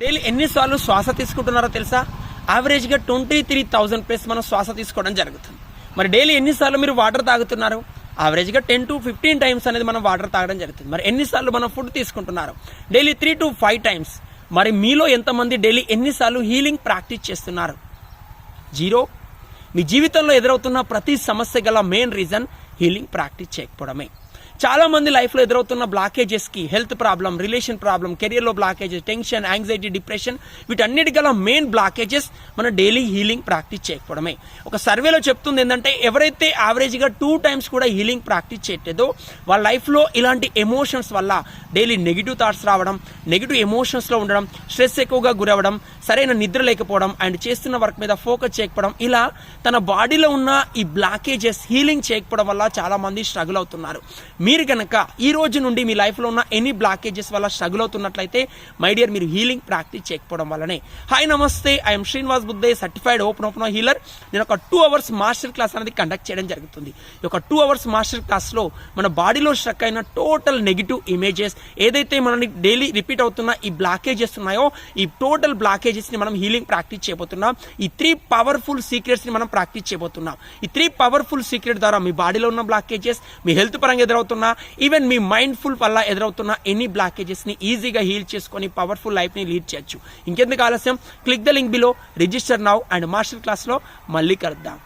Daily ఎన్నిసార్లు శ్వాస తీసుకుంటున్నారో తెలుసా? యావరేజ్గా ట్వంటీ త్రీ థౌజండ్ ప్లస్ మనం శ్వాస తీసుకోవడం జరుగుతుంది. మరి డైలీ ఎన్నిసార్లు మీరు వాటర్ తాగుతున్నారు? యావరేజ్గా టెన్ టు ఫిఫ్టీన్ టైమ్స్ అనేది మనం వాటర్ తాగడం జరుగుతుంది. మరి ఎన్నిసార్లు మనం ఫుడ్ తీసుకుంటున్నారు? Daily three to five times మరి మీలో ఎంతమంది డైలీ ఎన్నిసార్లు హీలింగ్ ప్రాక్టీస్ చేస్తున్నారు? జీరో మీ జీవితంలో ఎదురవుతున్న ప్రతి సమస్య గల మెయిన్ రీజన్ హీలింగ్ ప్రాక్టీస్ చేయకపోవడమే. చాలా మంది లైఫ్లో ఎదురవుతున్న బ్లాకేజెస్కి హెల్త్ ప్రాబ్లం రిలేషన్ ప్రాబ్లం కెరియర్లో బ్లాకేజెస్ టెన్షన్ యాంగ్జైటీ డిప్రెషన్ వీటన్నిటి గల మెయిన్ బ్లాకేజెస్ మన డైలీ హీలింగ్ ప్రాక్టీస్ చేయకపోవడమే. ఒక సర్వేలో చెప్తుంది ఏంటంటే ఎవరైతే యావరేజ్గా టూ టైమ్స్ కూడా హీలింగ్ ప్రాక్టీస్ చేయట్లేదో వాళ్ళ లైఫ్లో ఇలాంటి ఎమోషన్స్ వల్ల డైలీ నెగిటివ్ థాట్స్ రావడం నెగిటివ్ ఎమోషన్స్లో ఉండడం స్ట్రెస్ ఎక్కువగా గురవడం సరైన నిద్ర లేకపోవడం అండ్ చేస్తున్న వర్క్ మీద ఫోకస్ చేయకపోవడం ఇలా తన బాడీలో ఉన్న ఈ బ్లాకేజెస్ హీలింగ్ చేయకపోవడం వల్ల చాలామంది స్ట్రగుల్ అవుతున్నారు. మీరు కనుక ఈ రోజు నుండి మీ లైఫ్లో ఉన్న ఎనీ బ్లాకేజెస్ వల్ల స్ట్రగుల్ అవుతున్నట్లయితే మై డియర్ మీరు హీలింగ్ ప్రాక్టీస్ చేయకపోవడం వల్లనే. హాయ్ నమస్తే ఐఎమ్ శ్రీనివాస్ బుద్ధే సర్టిఫైడ్ ఓపెన్ ఓపెన్ హీలర్ నేను ఒక టూ అవర్స్ మాస్టర్ క్లాస్ అనేది కండక్ట్ చేయడం జరుగుతుంది. ఈ యొక్క టూ అవర్స్ మాస్టర్ క్లాస్లో మన బాడీలో స్ట్రక్ అయిన టోటల్ నెగిటివ్ ఇమేజెస్ ఏదైతే మనని డైలీ రిపీట్ అవుతున్న ఈ బ్లాకేజెస్ ఉన్నాయో ఈ టోటల్ బ్లాకేజెస్ని మనం హీలింగ్ ప్రాక్టీస్ చేయబోతున్నాం. ఈ త్రీ పవర్ఫుల్ సీక్రెట్స్ని మనం ప్రాక్టీస్ చేయబోతున్నాం. ఈ త్రీ పవర్ఫుల్ సీక్రెట్ ద్వారా మీ బాడీలో ఉన్న బ్లాకేజెస్ మీ హెల్త్ పరంగా ఎదురవుతున్న ఈవెన్ మీ మైండ్ఫుల్ వల్ల ఎదురవుతున్న ఎనీ బ్లాకేజెస్ని ఈజీగా హీల్ చేసుకొని పవర్ఫుల్ లైఫ్ని లీడ్ చేయొచ్చు. ఇంకెందుకు ఆలస్యం? Click the link below register now and master క్లాస్లో మళ్ళీ కలుద్దాం.